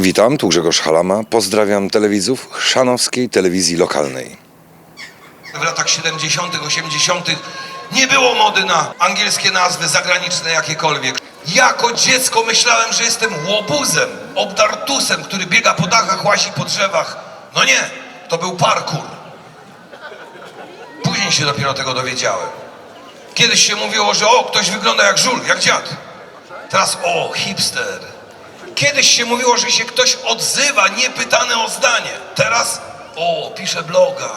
Witam, tu Grzegorz Halama. Pozdrawiam telewidzów chrzanowskiej telewizji lokalnej. W latach 70., 80. nie było mody na angielskie nazwy zagraniczne jakiekolwiek. Jako dziecko myślałem, że jestem łobuzem, obdartusem, który biega po dachach, łazi po drzewach. No nie, to był parkour. Później się dopiero tego dowiedziałem. Kiedyś się mówiło, że o, ktoś wygląda jak żul, jak dziad. Teraz o, hipster. Kiedyś się mówiło, że się ktoś odzywa, niepytany o zdanie. Teraz o, pisze bloga.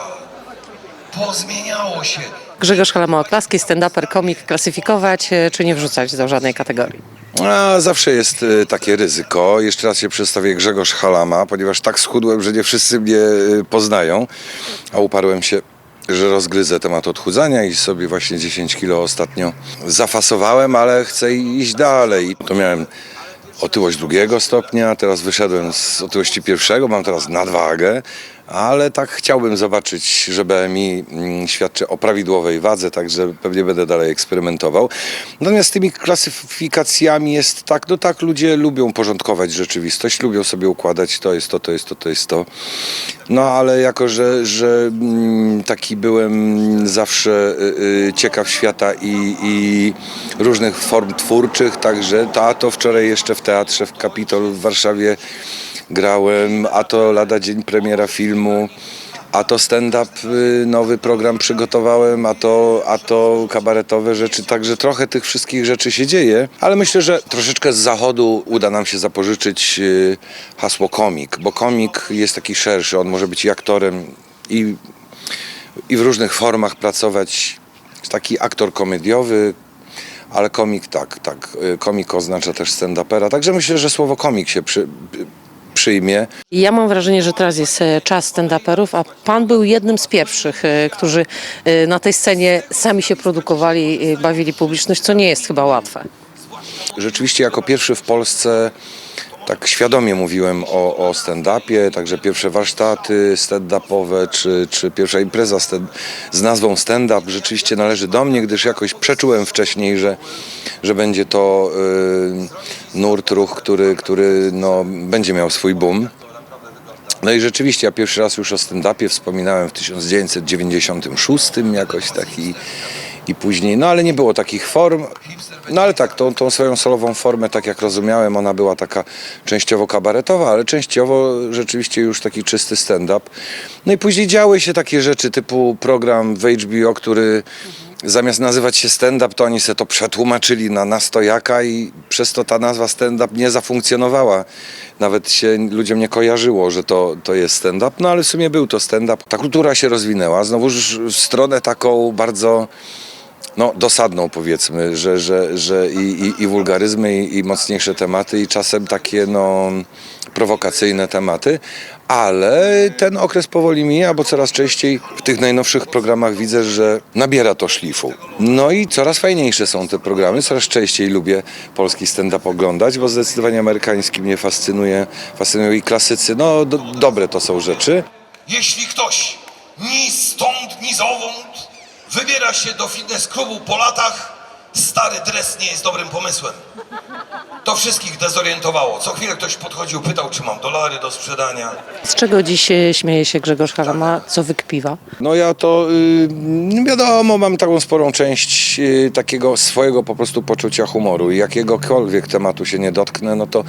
Pozmieniało się. Grzegorz Halama Oklaski, stand-uper, komik, klasyfikować e, czy nie wrzucać do żadnej kategorii? A zawsze jest e, takie ryzyko. Jeszcze raz się przedstawię Grzegorz Halama, ponieważ tak schudłem, że nie wszyscy mnie e, poznają, a uparłem się że rozgryzę temat odchudzania i sobie właśnie 10 kilo ostatnio zafasowałem, ale chcę iść dalej. To miałem otyłość drugiego stopnia, teraz wyszedłem z otyłości pierwszego, mam teraz nadwagę, ale tak chciałbym zobaczyć, że BMI mm, świadczy o prawidłowej wadze, także pewnie będę dalej eksperymentował. Natomiast z tymi klasyfikacjami jest tak, no tak, ludzie lubią porządkować rzeczywistość, lubią sobie układać, to jest to, to jest to, to jest to. No ale jako, że, że mm, taki byłem zawsze y, y, ciekaw świata i, i różnych form twórczych, także to, a to wczoraj jeszcze w teatrze w Kapitol w Warszawie grałem, a to lada dzień premiera filmu, a to stand-up, y, nowy program przygotowałem, a to, a to kabaretowe rzeczy, także trochę tych wszystkich rzeczy się dzieje, ale myślę, że troszeczkę z zachodu uda nam się zapożyczyć y, hasło komik, bo komik jest taki szerszy, on może być i aktorem i, i w różnych formach pracować, taki aktor komediowy, ale komik tak, tak, y, komik oznacza też stand-upera, także myślę, że słowo komik się przy, przyjmie. Ja mam wrażenie, że teraz jest e, czas stand-uperów, a pan był jednym z pierwszych, e, którzy e, na tej scenie sami się produkowali, bawili publiczność, co nie jest chyba łatwe. Rzeczywiście jako pierwszy w Polsce tak świadomie mówiłem o, o stand-upie, także pierwsze warsztaty stand-upowe, czy, czy pierwsza impreza stand, z nazwą stand-up rzeczywiście należy do mnie, gdyż jakoś przeczułem wcześniej, że, że będzie to y, nurt, ruch, który, który no, będzie miał swój boom. No i rzeczywiście ja pierwszy raz już o stand-upie wspominałem w 1996 jakoś taki i później, no ale nie było takich form. No ale tak, tą, tą swoją solową formę, tak jak rozumiałem, ona była taka częściowo kabaretowa, ale częściowo rzeczywiście już taki czysty stand-up. No i później działy się takie rzeczy typu program w HBO, który zamiast nazywać się stand-up, to oni se to przetłumaczyli na nastojaka i przez to ta nazwa stand-up nie zafunkcjonowała. Nawet się ludziom nie kojarzyło, że to, to jest stand-up, no ale w sumie był to stand-up. Ta kultura się rozwinęła, znowuż w stronę taką bardzo no, dosadną powiedzmy, że, że, że i, i, i wulgaryzmy, i, i mocniejsze tematy, i czasem takie no, prowokacyjne tematy, ale ten okres powoli mija, bo coraz częściej w tych najnowszych programach widzę, że nabiera to szlifu. No i coraz fajniejsze są te programy, coraz częściej lubię polski stand-up oglądać, bo zdecydowanie amerykański mnie fascynuje, fascynują i klasycy, no do, dobre to są rzeczy. Jeśli ktoś ni stąd, ni zowąd wybiera się do fitness klubu po latach, stary dres nie jest dobrym pomysłem. To wszystkich dezorientowało. Co chwilę ktoś podchodził, pytał, czy mam dolary do sprzedania. Z czego dziś e, śmieje się Grzegorz Halama, co wykpiwa? No ja to y, wiadomo, mam taką sporą część y, takiego swojego po prostu poczucia humoru i jakiegokolwiek tematu się nie dotknę, no to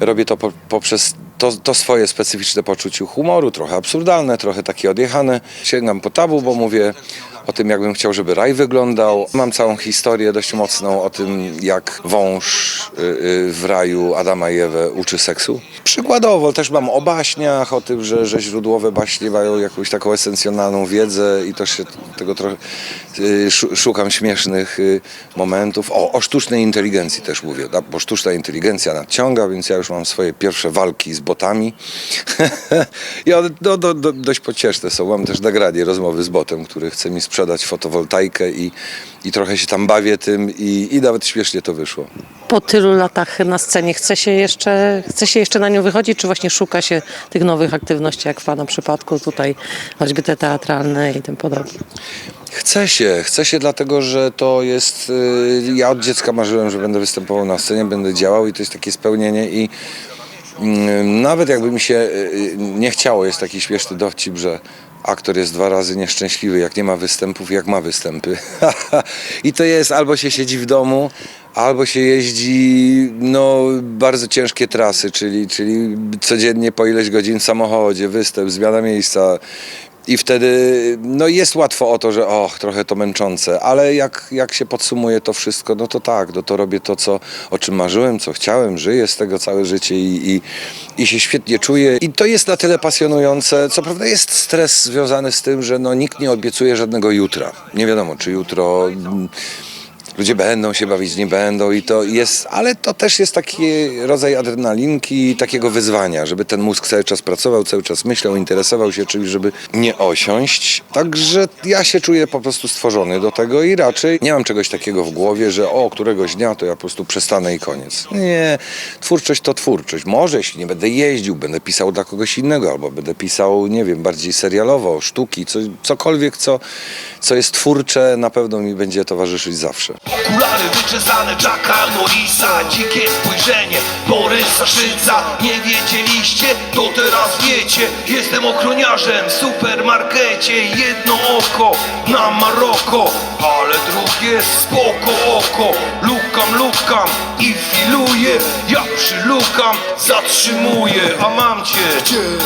robię to po, poprzez to, to swoje specyficzne poczucie humoru, trochę absurdalne, trochę takie odjechane. Sięgam po tabu, bo mówię o tym, jakbym chciał, żeby raj wyglądał. Mam całą historię dość mocną o tym, jak wąż y, y, w raju Adama i Ewę uczy seksu. Przykładowo też mam o baśniach, o tym, że, że źródłowe baśnie mają jakąś taką esencjonalną wiedzę i też się tego trochę y, szu- szukam śmiesznych momentów. O, o sztucznej inteligencji też mówię, bo sztuczna inteligencja nadciąga, więc ja już mam swoje pierwsze walki z botami. I one no, do, do, dość pocieszne są. Mam też nagranie rozmowy z botem, który chce mi sprzedać fotowoltaikę i, i trochę się tam bawię tym i, i nawet śmiesznie to wyszło. Po tylu latach na scenie chce się jeszcze, chce się jeszcze na nią wychodzić, czy właśnie szuka się tych nowych aktywności, jak w Pana przypadku tutaj, choćby te teatralne i tym podobne? Chce się, chce się dlatego, że to jest. y, Ja od dziecka marzyłem, że będę występował na scenie, będę działał i to jest takie spełnienie i nawet jakby mi się y, nie chciało, jest taki śmieszny dowcip, że aktor jest dwa razy nieszczęśliwy, jak nie ma występów, jak ma występy. I to jest albo się siedzi w domu, albo się jeździ no, bardzo ciężkie trasy, czyli, czyli codziennie po ileś godzin w samochodzie, występ, zmiana miejsca. I wtedy no jest łatwo o to, że och, trochę to męczące, ale jak, jak się podsumuje to wszystko, no to tak, no to robię to, co, o czym marzyłem, co chciałem, żyję z tego całe życie i, i, i się świetnie czuję. I to jest na tyle pasjonujące. Co prawda jest stres związany z tym, że no, nikt nie obiecuje żadnego jutra. Nie wiadomo, czy jutro mm, ludzie będą się bawić, nie będą i to jest, ale to też jest taki rodzaj adrenalinki, takiego wyzwania, żeby ten mózg cały czas pracował, cały czas myślał, interesował się czymś, żeby nie osiąść. Także ja się czuję po prostu stworzony do tego i raczej nie mam czegoś takiego w głowie, że o, któregoś dnia to ja po prostu przestanę i koniec. Nie, twórczość to twórczość. Może jeśli nie będę jeździł, będę pisał dla kogoś innego, albo będę pisał, nie wiem, bardziej serialowo, sztuki, co, cokolwiek, co, co jest twórcze, na pewno mi będzie towarzyszyć zawsze. Okulary wyczesane Jacka Norrisa Dzikie spojrzenie Borysa Szyca Nie wiedzieliście? To teraz wiecie. Jestem ochroniarzem w supermarkecie. Jedno oko na Maroko Ale drugie spoko oko. Lukam, lukam i filuję. Jak przylukam, zatrzymuję. A mam cię,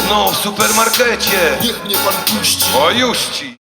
no w supermarkecie. Niech mnie pan puści. O już ci